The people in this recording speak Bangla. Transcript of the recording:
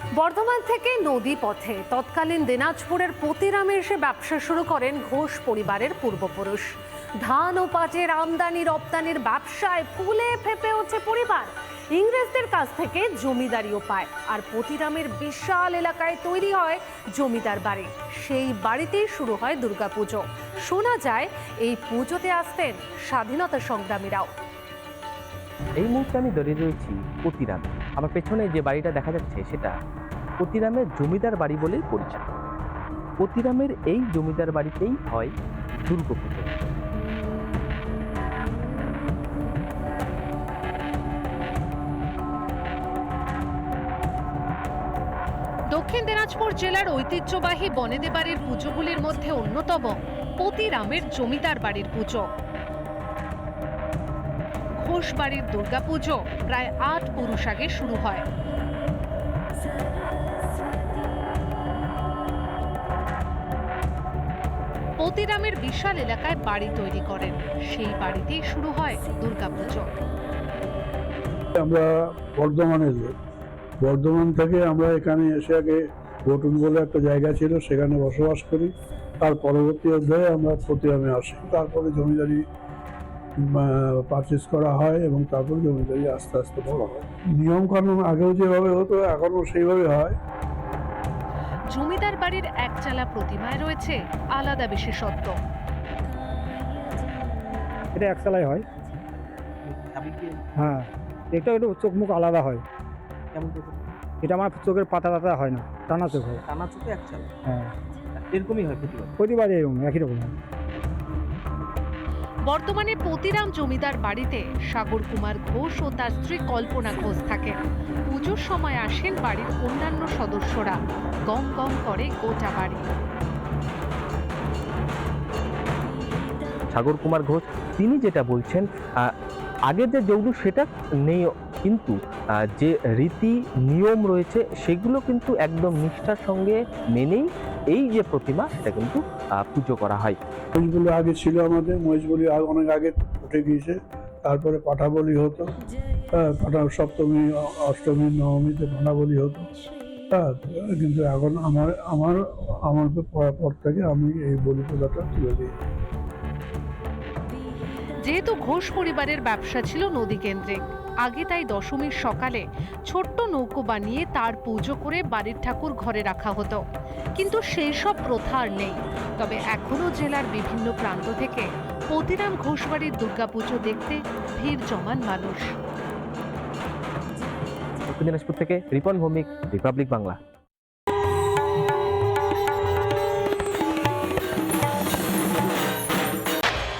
বর্ধমান থেকে নদী পথে। তৎকালীন দিনাজপুরের পতিরামে এসে ব্যবসা শুরু করেন ঘোষ পরিবারের পূর্বপুরুষ। ধান ও পাটের আমদানি, রপ্তানির ব্যবসায় ফুলে ফেপে ওঠে পরিবার। ইংরেজদের কাছ থেকে জমিদারিও পায় আর পতিরামের বিশাল এলাকায় তৈরি হয় জমিদার বাড়ি। সেই বাড়িতেই শুরু হয় দুর্গাপুজো। শোনা যায়, এই পুজোতে আসতেন স্বাধীনতা সংগ্রামীরাও। এই মুহূর্তে আমি দাঁড়িয়ে রয়েছি পতিরাম। আমার পেছনে যে বাড়িটা দেখা যাচ্ছে সেটা পতিরামের জমিদার বাড়ি বলেই পরিচিত। পতিরামের এই জমিদার বাড়িতেই হয় দুর্গাপুজো। দক্ষিণ দিনাজপুর জেলার ঐতিহ্যবাহী বনেদে বাড়ির পুজোগুলির মধ্যে অন্যতম পতিরামের জমিদার বাড়ির পুজো। ঘোষ বাড়ির দুর্গাপুজো প্রায় আট পুরুষ আগে শুরু হয়। পতিরামের বিশাল এলাকায় বাড়ি তৈরি করেন। সেই বাড়িতেই শুরু হয় দুর্গাপুজো। আমরা বর্ধমানের লোক। বর্ধমান থেকে আমরা এখানে এসে আগে বটুন বলে একটা জায়গা ছিল, সেখানে বসবাস করি। তার পরবর্তী অধ্যায়ে আমরা প্রতিরামে আসি। তারপরে জমিদারি পারচেস করা হয় এবং তারপর জমিদারি আস্তে আস্তে বড় হয়। নিয়ম কানুন আগেও যেভাবে হতো এখনও সেইভাবে হয়। জমিদার বাড়ির একচালা প্রতিমায় রয়েছে আলাদা বিশেষত্ব। এটা একতলায় হয়। হ্যাঁ এটা একটু চোখ মুখ আলাদা হয়। এটা আমার চোখের পাতা টাতা হয় না টানা চোখ হয়। টানা চোখে এক চাল হ্যাঁ। এরকমই হয় প্রতিবার? প্রতিবারে এরকম একই রকম হয়। বর্তমানে পতিরাম জমিদার বাড়িতে সাগর কুমার ঘোষ ও তার স্ত্রী কল্পনা ঘোষ থাকেন। পুজোর সময় আসেন বাড়ির অন্যান্য সদস্যরা। গম গম করে গোটা বাড়ি। সাগর কুমার ঘোষ, তিনি যেটা বলছেন আগের যে যৌলু সেটা নেই কিন্তু যে রীতি নিয়ম রয়েছে সেগুলো কিন্তু একদম নিষ্ঠার সঙ্গে মেনেই এই যে প্রতিমা, এটা কিন্তু পুজো করা হয়। মহিষগুলো আগে ছিল আমাদের মহিষগুলি আ- অনেক আগে উঠে গিয়েছে। তারপরে পাঠাবলি হতো। হ্যাঁ পাঠা, সপ্তমী, অষ্টমী, নবমীতে পাঠাবলি হতো। হ্যাঁ কিন্তু এখন আমার আমার আমার পর- থেকে আমি এই বলি পূজাটা তুলে দিই। যেহেতু ঘোষ পরিবারের ব্যবসা ছিল নদী কেন্দ্রিক আগে তাই দশমীর সকালে ছোট্ট নৌকো বানিয়ে তার পুজো করে বাড়ির ঠাকুর ঘরে রাখা হতো। কিন্তু সেই সব প্রথা আর নেই। তবে এখনও জেলার বিভিন্ন প্রান্ত থেকে পতিরাম ঘোষবাড়ির দুর্গাপুজো দেখতে ভিড় জমান মানুষ। দিনাজপুর থেকে রিপন ভৌমিক, রিপাবলিক বাংলা।